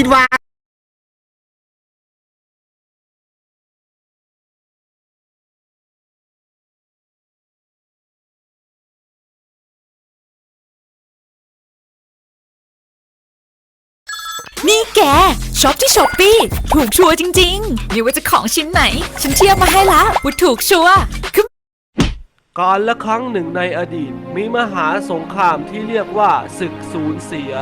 คิดว่านี่แกช็อปที่ช้อปปี้ถูกชัวร์จริงๆไม่ว่าจะของชิ้นไหน ฉันเทียบมาให้แล้วว่าถูกชัวร์คือการละครั้งหนึ่งในอดีตมีมหาสงครามที่เรียกว่าศึกสูญเสีย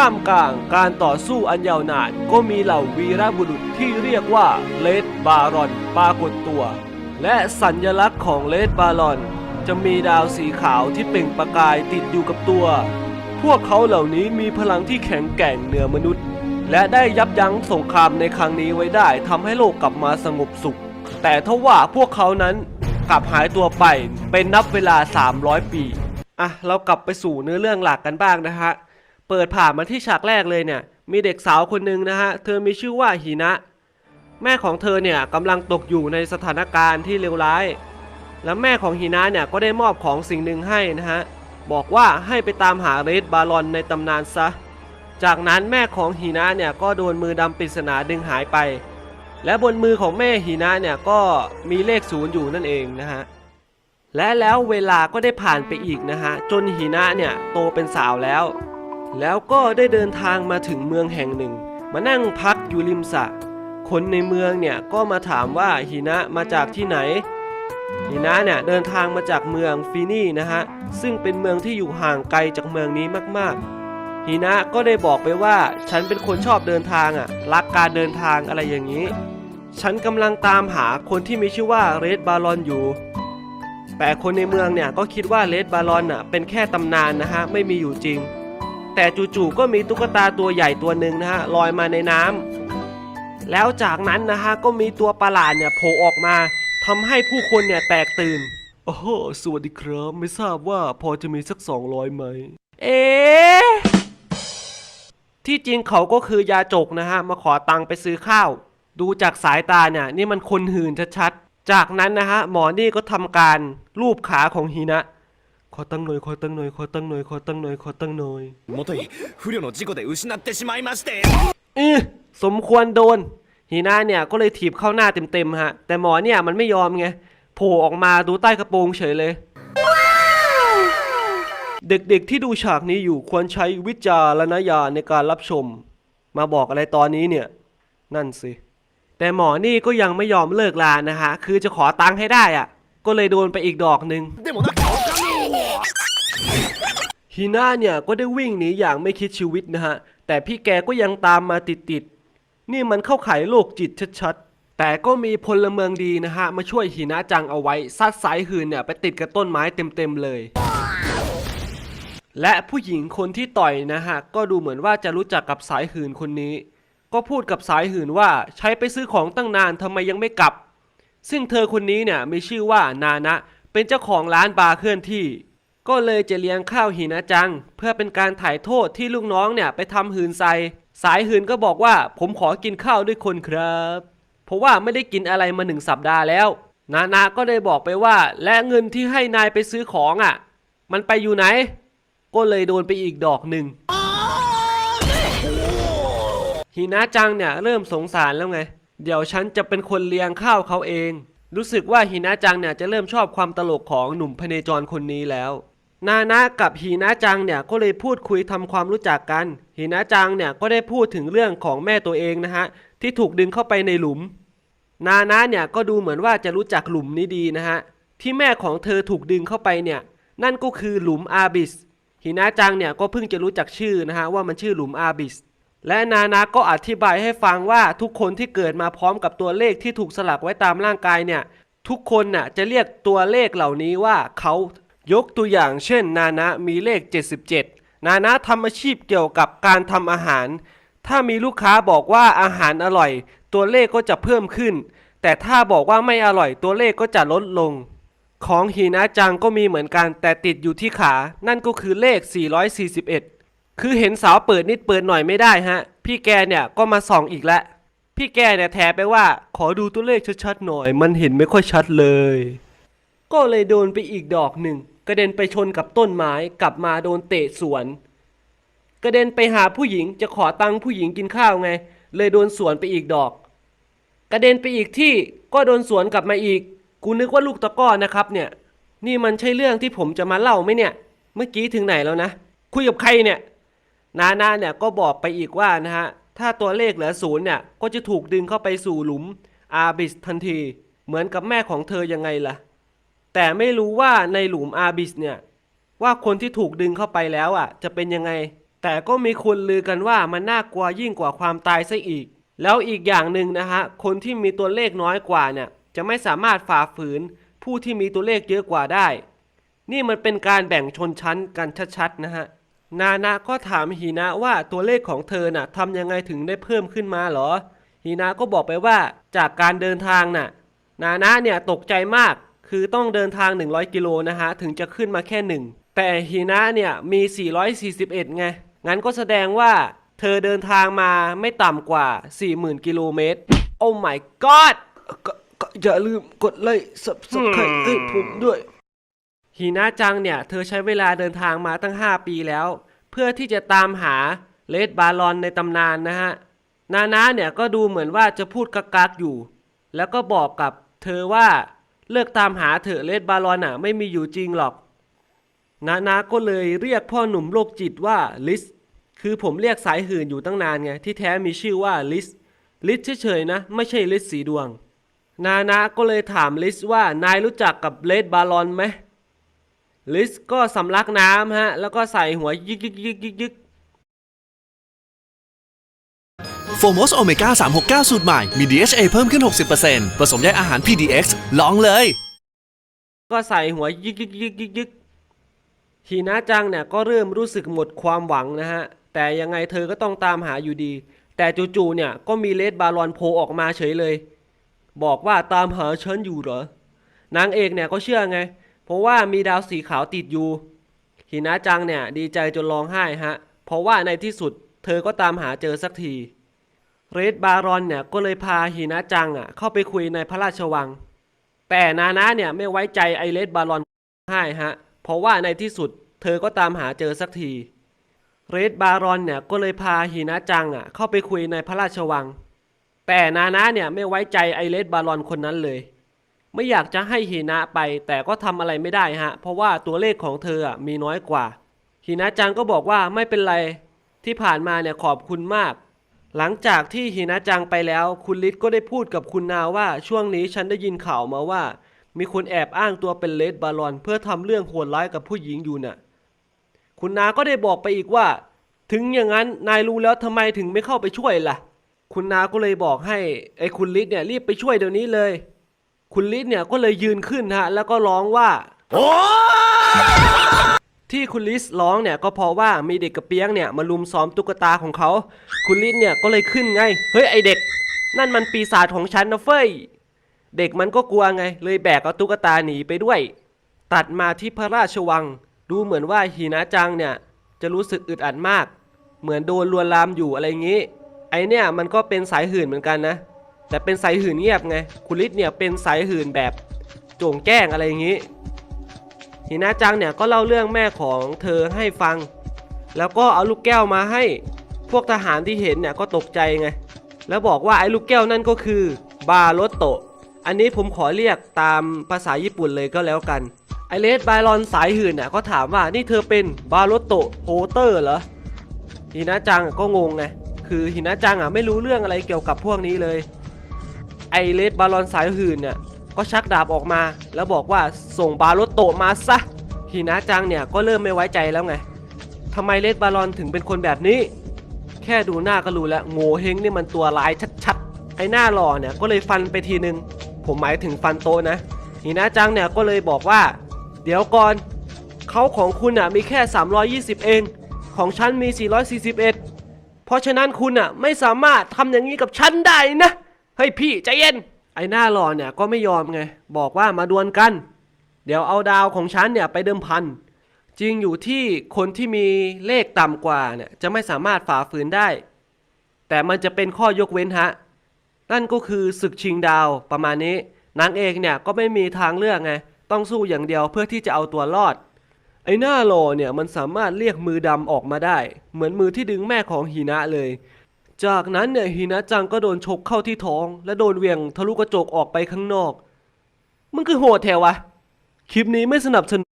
ท่ามกลางการต่อสู้อันยาวนาน ก็มีเหล่าวีรบุรุษที่เรียกว่าเลดบารอนปรากฏตัว และสัญลักษณ์ของเลดบารอน จะมีดาวสีขาวที่เปล่งประกายติดอยู่กับตัว พวกเขาเหล่านี้มีพลังที่แข็งแกร่งเหนือมนุษย์ และได้ยับยั้งสงครามในครั้งนี้ไว้ได้ทำให้โลกกลับมาสงบสุข แต่ทว่าพวกเขานั้นกลับหายตัวไปเป็นนับเวลา 300 ปีอะเรากลับไปสู่เนื้อเรื่องหลักกันบ้างนะฮะ เปิดผ่านมาที่ฉากแรกเลยเนี่ย มีเด็กสาวคนหนึ่งนะฮะ เธอมีชื่อว่าหินะ แม่ของเธอเนี่ยกำลังตกอยู่ในสถานการณ์ที่เลวร้าย และแม่ของหินะเนี่ยก็ได้มอบของสิ่งหนึ่งให้นะฮะ บอกว่าให้ไปตามหาเรดบารอนในตำนานซะ จากนั้นแม่ของหินะเนี่ยก็โดนมือดำปริศนาดึงหายไป และบนมือของแม่หินะเนี่ยก็มีเลขศูนย์อยู่นั่นเองนะฮะและแล้วเวลาก็ได้ผ่านไปอีกนะฮะจนหินะเนี่ยโตเป็นสาวแล้ว แล้วก็ได้เดินทางมาถึงเมืองแห่งหนึ่ง มานั่งพักอยู่ริมสระคนในเมืองเนี่ยก็มาถามว่าหินะมาจากที่ไหนหินะเนี่ยเดินทางมาจากเมืองฟินี่นะฮะซึ่งเป็นเมืองที่อยู่ห่างไกลจากเมืองนี้มากๆหินะก็ได้บอกไปว่าฉันเป็นคนชอบเดินทางอะรักการเดินทางอะไรอย่างนี้ ฉันกำลังตามหาคนที่มีชื่อว่าเรดบารอนอยู่ แต่คนในเมืองเนี่ยก็คิดว่าเรดบารอนอะเป็นแค่ตำนานนะฮะไม่มีอยู่จริง แต่จู่ๆก็มีตุ๊กตาตัวใหญ่ตัวหนึ่งนะฮะลอยมาในน้ำแล้วจากนั้นนะฮะก็มีตัวประหลาดเนี่ยโผล่ออกมาทำให้ผู้คนเนี่ยแตกตื่นโอ้โหสวัสดีครับไม่ทราบว่าพอจะมีสัก200ไหม เอ๊ะที่จริงเขาก็คือยาจกนะฮะมาขอตังค์ไปซื้อข้าว ดูจากสายตาเนี่ยนี่มันคนหื่นชัดๆ จากนั้นนะฮะหมอนี่ก็ทำการรูปขาของฮีนะ ขอตั้งหน่อย ขอตั้งหน่อย ขอตั้งหน่อย ขอตั้งหน่อย ขอตั้งหน่อย もとい不慮の事故で失ってしまいまして เออสมควรโดน ฮีน่าเนี่ยก็เลยถีบเข้าหน้าเต็มๆฮะ แต่หมอเนี่ยมันไม่ยอมไง โผล่ออกมาดูใต้กระโปรงเฉยเลย เด็กๆที่ดูฉากนี้อยู่ควรใช้วิจารณญาณในการรับชม มาบอกอะไรตอนนี้เนี่ย นั่นสิ แต่หมอนี่ก็ยังไม่ยอมเลิกลานะฮะ คือจะขอตังค์ให้ได้อะก็เลยโดนไปอีกดอกหนึ่ง でもなきゃおかみ ฮีน่าเนี่ยก็ได้วิ่งหนีอย่างไม่คิดชีวิตนะฮะ แต่พี่แกก็ยังตามมาติดๆ นี่มันเข้าขายโรคจิตชัดๆ แต่ก็มีพลเมืองดีนะฮะ มาช่วยฮีน่าจังเอาไว้ ซัดสายหืนเนี่ยไปติดกับต้นไม้เต็มๆเลย และผู้หญิงคนที่ต่อยนะฮะ ก็ดูเหมือนว่าจะรู้จักกับสายหืนคนนี้ ก็พูดกับสายหืนว่าใช้ไปซื้อของตั้งนานทำไมยังไม่กลับ ซึ่งเธอคนนี้เนี่ยมีชื่อว่านานะ เป็นเจ้าของร้านบาร์เคลื่อนที่ ก็เลยจะเลี้ยงข้าวหินะจัง เพื่อเป็นการถ่ายโทษที่ลูกน้องเนี่ยไปทำหืนใส่สายหืนก็บอกว่าผมขอกินข้าวด้วยคนครับ เพราะว่าไม่ได้กินอะไรมาหนึ่งสัปดาห์แล้ว นานาก็ได้บอกไปว่า และเงินที่ให้นายไปซื้อของอะ มันไปอยู่ไหน ก็เลยโดนไปอีกดอกหนึ่งฮีนะจังเนี่ยเริ่มสงสารแล้วไง เดี๋ยวฉันจะเป็นคนเลี้ยงข้าวเขาเอง รู้สึกว่าฮีนะจังเนี่ยจะเริ่มชอบความตลกของหนุ่มพเนจรคนนี้แล้ว นานะกับฮีนะจังเนี่ยก็เลยพูดคุยทำความรู้จักกันฮีนะจังเนี่ยก็ได้พูดถึงเรื่องของแม่ตัวเองนะฮะที่ถูกดึงเข้าไปในหลุม นานะเนี่ยก็ดูเหมือนว่าจะรู้จักหลุมนี้ดีนะฮะที่แม่ของเธอถูกดึงเข้าไปเนี่ยนั่นก็คือหลุมอาบิสฮีนะจังเนี่ยก็เพิ่งจะรู้จักชื่อนะฮะว่ามันชื่อหลุมอาบิสและนานาก็อธิบายให้ฟังว่าทุกคนที่เกิดมาพร้อมกับตัวเลขที่ถูกสลักไว้ตามร่างกายเนี่ยทุกคนน่ะจะเรียกตัวเลขเหล่านี้ว่าเขา ยกตัวอย่างเช่น นานะมีเลข 77 นานะทำอาชีพเกี่ยวกับการทำอาหาร ถ้ามีลูกค้าบอกว่าอาหารอร่อย ตัวเลขก็จะเพิ่มขึ้น แต่ถ้าบอกว่าไม่อร่อยตัวเลขก็จะลดลง ของฮีนะจังก็มีเหมือนกันแต่ติดอยู่ที่ขา นั่นก็คือเลข 441 คือเห็นสาวเปิดนิดเปิดหน่อยไม่ได้ฮะ พี่แกเนี่ยก็มาส่องอีกแล้วพี่แกเนี่ยแถไปว่า ขอดูตัวเลขชัดๆหน่อย มันเห็นไม่ค่อยชัดเลย ก็เลยโดนไปอีกดอกหนึ่ง กระเด็นไปชนกับต้นไม้กลับมาโดนเตะสวน กระเด็นไปหาผู้หญิงจะขอตังค์ผู้หญิงกินข้าวไง เลยโดนสวนไปอีกดอก กระเด็นไปอีกที่ก็โดนสวนกลับมาอีก กูนึกว่าลูกตะก้อนะครับเนี่ย นี่มันใช่เรื่องที่ผมจะมาเล่าไหมเนี่ย เมื่อกี้ถึงไหนแล้วนะ คุยกับใครเนี่ย นานาเนี่ยก็บอกไปอีกว่านะฮะ ถ้าตัวเลขเหลือศูนย์เนี่ย ก็จะถูกดึงเข้าไปสู่หลุมอาบิสทันที เหมือนกับแม่ของเธอยังไงล่ะ แต่ไม่รู้ว่าในหลุมอาบิสเนี่ย ว่าคนที่ถูกดึงเข้าไปแล้วอะ จะเป็นยังไง แต่ก็มีคนลือกันว่ามันน่ากลัวยิ่งกว่าความตายซะอีก แล้วอีกอย่างหนึ่งนะฮะ คนที่มีตัวเลขน้อยกว่าเนี่ย จะไม่สามารถฝ่าฝืนผู้ที่มีตัวเลขเยอะกว่าได้ นี่มันเป็นการแบ่งชนชั้นกันชัดๆนะฮะ นานาก็ถามฮีนะว่าตัวเลขของเธอน่ะทำยังไงถึงได้เพิ่มขึ้นมาหรอฮีนะก็บอกไปว่าจากการเดินทางน่ะ นานะเนี่ยตกใจมาก คือต้องเดินทาง 100 กิโลนะฮะ ถึงจะขึ้นมาแค่หนึ่งแต่ฮีนะเนี่ยมี 441 ไง งั้นก็แสดงว่าเธอเดินทางมาไม่ต่ำกว่า 40,000 กิโลเมตร โอ้ my god ก็ก็อย่าลืมกดไลค์ subscribe ให้ผมด้วยฮีนาจังเนี่ย เธอใช้เวลาเดินทางมาตั้ง 5 ปีแล้ว เพื่อที่จะตามหาเลดบาลอนในตำนานนะฮะ นานาเนี่ยก็ดูเหมือนว่าจะพูดกักๆอยู่ แล้วก็บอกกับเธอว่า เลิกตามหาเถอะเลดบาลอนอะ ไม่มีอยู่จริงหรอก นานาก็เลยเรียกพ่อหนุ่มโรคจิตว่าลิส คือผมเรียกสายหื่นอยู่ตั้งนานไง ที่แท้มีชื่อว่าลิส ลิสเฉยๆนะ ไม่ใช่ลิสสีดวง นานาก็เลยถามลิสว่านายรู้จักกับเลดบาลอนไหมลิสก็สำลักน้ำฮะ แล้วก็ใส่หัวยึกยึกยึกยึกยึก โฟมอสโอเมก้า369 สูตรใหม่ มี DHA เพิ่มขึ้น 60%ผสมใยอาหาร PDX ลองเลย ก็ใส่หัวยึกยึกยึกยึกยึกฮีนาจังเนี่ยก็เริ่มรู้สึกหมดความหวังนะฮะ แต่ยังไงเธอก็ต้องตามหาอยู่ดี แต่จู่ๆเนี่ยก็มีเลดบาลอนโผล่ออกมาเฉยเลย บอกว่าตามหาฉันอยู่เหรอ นางเอกเนี่ยก็เชื่อไง เพราะว่ามีดาวสีขาวติดอยู่ฮีนาจังเนี่ยดีใจจนร้องไห้ฮะ เพราะว่าในที่สุดเธอก็ตามหาเจอสักที เรดบารอนเนี่ยก็เลยพาฮีนาจังอะเข้าไปคุยในพระราชวัง แต่นานะเนี่ยไม่ไว้ใจไอเลดบารอนให้ฮะ เพราะว่าในที่สุดเธอก็ตามหาเจอสักที เรดบารอนเนี่ยก็เลยพาฮีนะจังอะเข้าไปคุยในพระราชวัง แต่นานะเนี่ยไม่ไว้ใจไอเลดบารอนคนนั้นเลย ไม่อยากจะให้ฮีนะไปแต่ก็ทำอะไรไม่ได้ฮะ เพราะว่าตัวเลขของเธออะมีน้อยกว่าฮีนะจังก็บอกว่าไม่เป็นไรที่ผ่านมาเนี่ยขอบคุณมาก หลังจากที่ฮินะจังไปแล้ว คุณลิศก็ได้พูดกับคุณนาว่าช่วงนี้ฉันได้ยินข่าวมาว่า มีคนแอบอ้างตัวเป็นเลดบาลอน เพื่อทำเรื่องโหดร้ายกับผู้หญิงอยู่น่ะ คุณนาก็ได้บอกไปอีกว่า ถึงอย่างนั้นนายรู้แล้วทำไมถึงไม่เข้าไปช่วยล่ะ คุณนาก็เลยบอกให้ไอ้คุณลิศเนี่ยรีบไปช่วยเดี๋ยวนี้เลย คุณลิศเนี่ยก็เลยยืนขึ้นฮะแล้วก็ร้องว่า ที่คุณลิสร้องเนี่ยก็เพราะว่ามีเด็กกระเปียงเนี่ยมาลุมซ้อมตุ๊กตาของเขา คุณลิสเนี่ยก็เลยขึ้นไง เฮ้ยไอเด็ก นั่นมันปีศาจของฉันนะเฟ้ย เด็กมันก็กลัวไง เลยแบกเอาตุ๊กตาหนีไปด้วย ตัดมาที่พระราชวัง ดูเหมือนว่าฮีนะจังเนี่ยจะรู้สึกอึดอัดมาก เหมือนโดนลวนลามอยู่อะไรอย่างนี้ ไอเนี่ยมันก็เป็นสายหื่นเหมือนกันนะ แต่เป็นสายหื่นเงียบไง คุณลิศเนี่ยเป็นสายหื่นแบบโจ่งแจ้งอะไรอย่างนี้ ฮีนาจังเนี่ยก็เล่าเรื่องแม่ของเธอให้ฟัง แล้วก็เอาลูกแก้วมาให้ พวกทหารที่เห็นเนี่ยก็ตกใจไง แล้วบอกว่าไอ้ลูกแก้วนั่นก็คือบาโรโตะ อันนี้ผมขอเรียกตามภาษาญี่ปุ่นเลยก็แล้วกัน ไอเลสบารอนสายหื่นเนี่ยก็ถามว่านี่เธอเป็นบาโรโตะโฮเตอร์เหรอฮินาจังก็งงไง คือฮินาจังอะไม่รู้เรื่องอะไรเกี่ยวกับพวกนี้เลย ไอเลสบาลอนสายหื่นเนี่ย ก็ชักดาบออกมา แล้วบอกว่าส่งบาโรโตมาซะฮีนะจังเนี่ยก็เริ่มไม่ไว้ใจแล้วไงทำไมเลสบาลอนถึงเป็นคนแบบนี้ แค่ดูหน้าก็รู้แล้วโง่เฮงนี่มันตัวร้ายชัดๆไอ้หน้าหล่อเนี่ยก็เลยฟันไปทีนึง ผมหมายถึงฟันโตนะฮีนะจังเนี่ยก็เลยบอกว่า เดี๋ยวก่อนเขาของคุณอะมีแค่ 320 เอง ของฉันมี 441 เพราะฉะนั้นคุณอะไม่สามารถทำอย่างนี้กับฉันได้นะ เฮ้ยพี่ใจเย็น ไอ้หน้าหล่อเนี่ยก็ไม่ยอมไง บอกว่ามาดวลกัน เดี๋ยวเอาดาวของฉันเนี่ยไปเดิมพัน จริงอยู่ที่คนที่มีเลขต่ำกว่าเนี่ยจะไม่สามารถฝ่าฝืนได้ แต่มันจะเป็นข้อยกเว้นฮะ นั่นก็คือศึกชิงดาวประมาณนี้ นางเอกเนี่ยก็ไม่มีทางเลือกไง ต้องสู้อย่างเดียวเพื่อที่จะเอาตัวรอด ไอ้หน้าหล่อเนี่ยมันสามารถเรียกมือดำออกมาได้ เหมือนมือที่ดึงแม่ของฮีนะเลย จากนั้นเนี่ยฮีนะจังก็โดนชกเข้าที่ท้อง และโดนเหวียงทะลุกระจกออกไปข้างนอก มันคือโหดแถววะ คลิปนี้ไม่สนับสนุน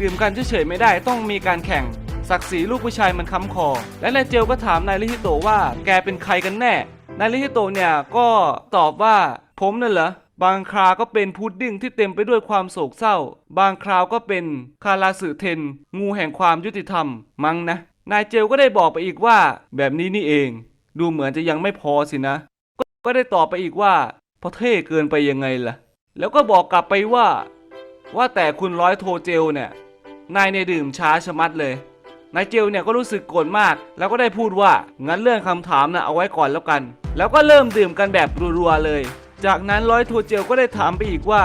ดื่มกันเฉยๆไม่ได้ต้องมีการแข่ง ศักดิ์ศรีลูกผู้ชายมันค้ำคอ และนายเจลก็ถามนายลิฮิโตว่าแกเป็นใครกันแน่ นายลิฮิโตเนี่ยก็ตอบว่าผมนั่นเหรอบางคราวก็เป็นพุดดิ้งที่เต็มไปด้วยความโศกเศร้า บางคราวก็เป็นคาราสึเทน งูแห่งความยุติธรรมมั้งนะ นายเจลก็ได้บอกไปอีกว่า แบบนี้นี่เอง ดูเหมือนจะยังไม่พอสินะ ก็ก็ได้ตอบไปอีกว่าเพราะเท่เกินไปยังไงล่ะ แล้วก็บอกกลับไปว่า ว่าแต่คุณร้อยโทเจลเนี่ย นายเนี่ยดื่มช้าชะมัดเลย นายเจลเนี่ยก็รู้สึกโกรธมาก แล้วก็ได้พูดว่า งั้นเรื่องคำถามนะเอาไว้ก่อนแล้วกัน แล้วก็เริ่มดื่มกันแบบรัวๆเลย จากนั้นร้อยโทเจลก็ได้ถามไปอีกว่า